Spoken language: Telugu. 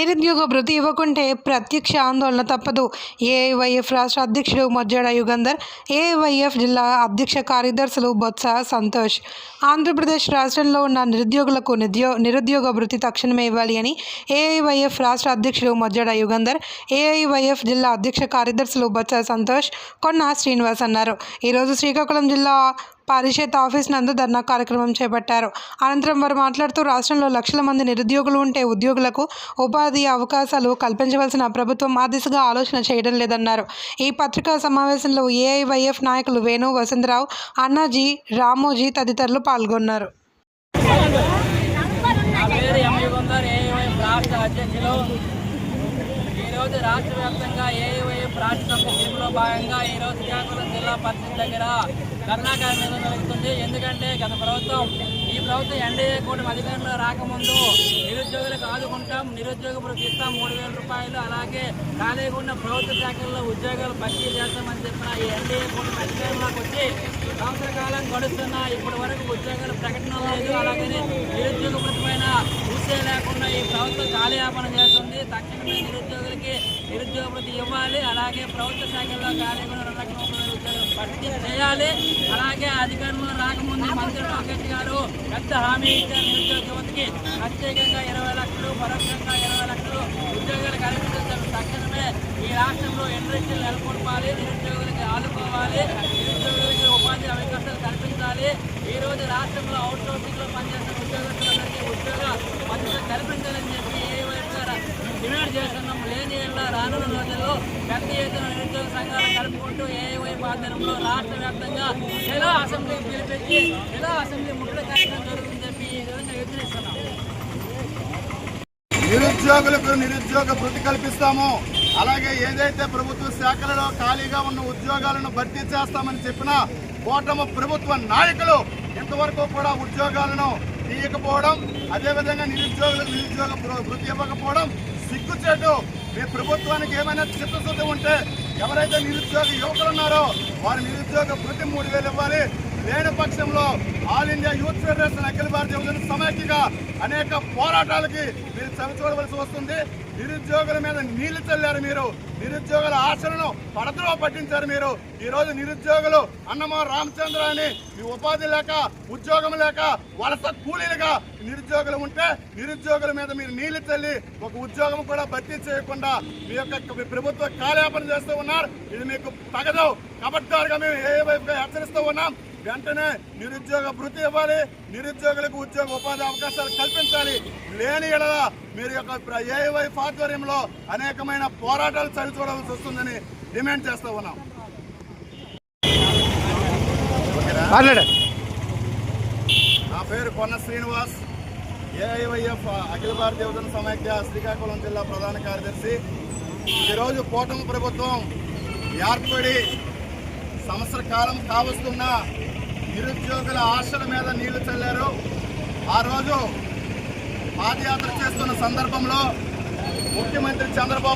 నిరుద్యోగ భృతి ఇవ్వకుంటే ప్రత్యక్ష ఆందోళన తప్పదు. ఏఐవైఎఫ్ రాష్ట్ర అధ్యక్షుడు మొజ్జడ యుగంధర్ ఏఐవైఎఫ్ జిల్లా అధ్యక్ష కార్యదర్శులు బొత్స సంతోష్. ఆంధ్రప్రదేశ్ రాష్ట్రంలో ఉన్న నిరుద్యోగులకు నిద్యో నిరుద్యోగ భృతి తక్షణమే ఇవ్వాలి అని ఏఐవైఎఫ్ రాష్ట్ర అధ్యక్షుడు మొజ్జడ యుగంధర్ ఏఐవైఎఫ్ జిల్లా అధ్యక్ష కార్యదర్శులు బొత్స సంతోష్ కొన్న శ్రీనివాస్ అన్నారు. ఈరోజు శ్రీకాకుళం జిల్లా పరిషత్ ఆఫీస్ నందు ధర్నా కార్యక్రమం చేపట్టారు. అనంతరం వారు మాట్లాడుతూ రాష్ట్రంలో లక్షల మంది నిరుద్యోగులు ఉంటే ఉద్యోగులకు ఉపాధి అవకాశాలు కల్పించవలసిన ప్రభుత్వం ఆ దిశగా ఆలోచన చేయడం లేదన్నారు. ఈ పత్రికా సమావేశంలో ఏఐవైఎఫ్ నాయకులు వేణు వసంతరావు అన్నాజీ రామోజీ తదితరులు పాల్గొన్నారు. ఈరోజు రాష్ట్ర వ్యాప్తంగా ఏఐవైఎఫ్ రాష్ట్ర భాగంగా ఈరోజు శ్రీకాకుళం జిల్లా పరిషత్ దగ్గర కర్ణాటక మీద జరుగుతుంది ఎందుకంటే గత ప్రభుత్వం ఈ ప్రభుత్వం ఎన్డీఏ కూటమి అధికారంలో రాకముందు నిరుద్యోగులకు ఆదుకుంటాం నిరుద్యోగ ఇస్తాం మూడు వేల రూపాయలు. అలాగే ఖాళీగా ఉన్న ప్రభుత్వ శాఖల్లో ఉద్యోగాలు భర్తీ చేస్తామని చెప్పిన ఈ ఎన్డీఏ కూటమి అధికారంలోకి వచ్చి సంవత్సర కాలం గడుస్తున్నా ఇప్పటి వరకు ఉద్యోగాల ప్రకటన లేదు. అలాగే నిరుద్యోగ భృతిపైన లేకుండా ఈ ప్రభుత్వం కాలయాపన చేస్తుంది. తక్షణమే నిరుద్యోగులకి నిరుద్యోగ ఇవ్వాలి. అలాగే ప్రభుత్వ శాఖల్లో ఖాళీగా భర్తీ చేయాలి. అలాగే అధికారంలో రాకముందు మంత్రి లోకేష్ గారు పెద్ద హామీ ఇచ్చారు. నిరుద్యోగ యువతకి ప్రత్యేకంగా ఇరవై లక్షలు పరోక్షంగా ఇరవై లక్షలు ఉద్యోగాలు కల్పించారు తక్షణమే ఈ రాష్ట్రంలో ఇండస్ట్రీలు నెలకొల్పాలి. నిరుద్యోగులకి ఆదుకోవాలి. నిరుద్యోగులకి ఉపాధి అవకాశాలు కల్పించాలి. ఈ రోజు రాష్ట్రంలో అవుట్ సోర్సింగ్లో పనిచేస్తున్న ఉద్యోగస్తులందరికీ ఉద్యోగ భద్రత కల్పించాలని చెప్పి డిమాండ్ చేస్తున్నాం. లేని రానున్న రోజుల్లో పెద్ద ఎత్తున నిరుద్యోగ సంఘాలు కలుపుకుంటూ ఏ ఆధ్వర్యంలో రాష్ట్ర వ్యాప్తంగా ఎలా అసెంబ్లీ పిలిపించి ఎలా అసెంబ్లీ ముట్టడి కార్యక్రమం జరుగుతుందని చెప్పి ఈ విధంగా ఎదురిస్తున్నాం నిరుద్యోగులకు నిరుద్యోగ వృత్తి కల్పిస్తాము. అలాగే ఏదైతే ప్రభుత్వ శాఖలలో ఖాళీగా ఉన్న ఉద్యోగాలను భర్తీ చేస్తామని చెప్పిన కూటమి ప్రభుత్వ నాయకులు ఇంతవరకు కూడా ఉద్యోగాలను తీయకపోవడం అదేవిధంగా నిరుద్యోగులకు నిరుద్యోగ వృద్ధి ఇవ్వకపోవడం సిగ్గుచేటు. మీ ప్రభుత్వానికి ఏమైనా చిత్తశుద్ధి ఉంటే ఎవరైతే నిరుద్యోగ యువకులు ఉన్నారో వారి నిరుద్యోగ భృతి మూడు వేలు ఇవ్వాలి. లేని పక్షంలో ఆల్ ఇండియా యూత్ ఫెడరేషన్ అఖిల భారతీయ యువజన సమైక్యగా అనేక పోరాటాలకి మీరు చవి చూడవలసి వస్తుంది. నిరుద్యోగుల మీద నీళ్ళు చల్లారు మీరు. నిరుద్యోగుల ఆశలను పడద్రో పట్టించారు మీరు. ఈరోజు నిరుద్యోగులు అన్నమో రామచంద్ర అని మీ ఉపాధి లేక ఉద్యోగం లేక వలస కూలీలుగా నిరుద్యోగులు ఉంటే నిరుద్యోగుల మీద మీరు నీళ్ళు చల్లి ఒక ఉద్యోగం కూడా భర్తీ చేయకుండా మీ యొక్క ప్రభుత్వ కాలయాపన చేస్తూ ఉన్నారు. ఇది మీకు తగదు. కబడ్దారుగా మేము ఏ వైపుగా హెచ్చరిస్తూ ఉన్నాం. వెంటనే నిరుద్యోగ భృతి ఇవ్వాలి. నిరుద్యోగులకు ఉద్యోగ ఉపాధి అవకాశాలు కల్పించాలి. లేని ఎడల మీరు యొక్క ఏవై ఆధ్వర్యంలో అనేకమైన పోరాటాలు చవి చూడవలసి వస్తుందని డిమాండ్ చేస్తూ ఉన్నాం. నా పేరు కొన్న శ్రీనివాస్. ఏఐవైఎఫ్ అఖిల భారతీయ యువజన సమైక్య శ్రీకాకుళం జిల్లా ప్రధాన కార్యదర్శి. ఈరోజు కూటమి ప్రభుత్వం ఏర్పడి సంవత్సర కాలం కావస్తున్న నిరుద్యోగుల ఆశల మీద నీళ్ళు చల్లారు. ఆ రోజు పాదయాత్ర చేస్తున్న సందర్భంలో ముఖ్యమంత్రి చంద్రబాబు